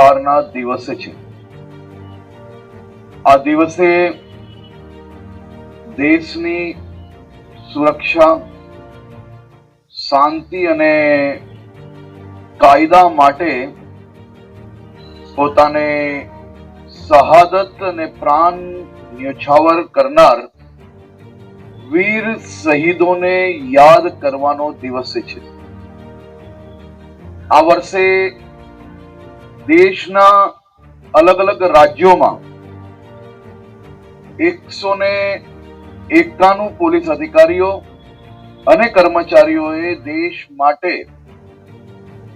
રવિવારના દિવસ છે. આ દિવસે દેશની સુરક્ષા, શાંતિ અને કાયદા માટે પોતાને શહાદત અને પ્રાણ ન્યોછાવર કરનાર વીર શહીદોને યાદ કરવાનો દિવસ છે. આ વર્ષે દેશના અલગ અલગ રાજ્યોમાં એકસો ને એકાણું પોલીસ અધિકારીઓ અને કર્મચારીઓએ દેશ માટે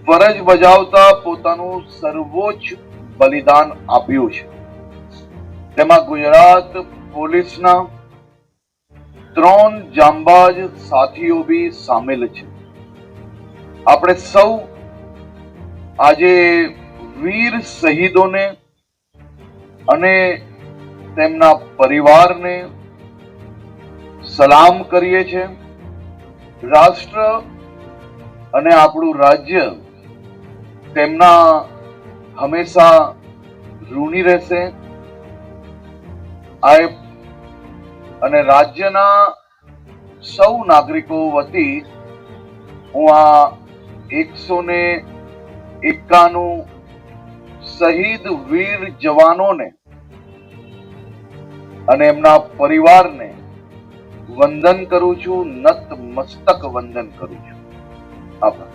ફરજ બજાવતા પોતાનું સર્વોચ્ચ બલિદાન આપ્યું છે. તેમાં ગુજરાત પોલીસના ત્રણ જાંબાજ સાથીઓ બી સામેલ છે. આપણે સૌ આજે વીર શહીદોને અને તેમના પરિવારને સલામ કરીએ છીએ રાષ્ટ્ર અને આપણું રાજ્ય તેમના હંમેશા ઋણી રહેશે. આ અને રાજ્યના સૌ નાગરિકો વતી હું આ એકસો ને એકાણું શહીદ વીર જવાનોને અને એમના પરિવારને વંદન કરું છું, નત મસ્તક વંદન કરું છું. આભાર.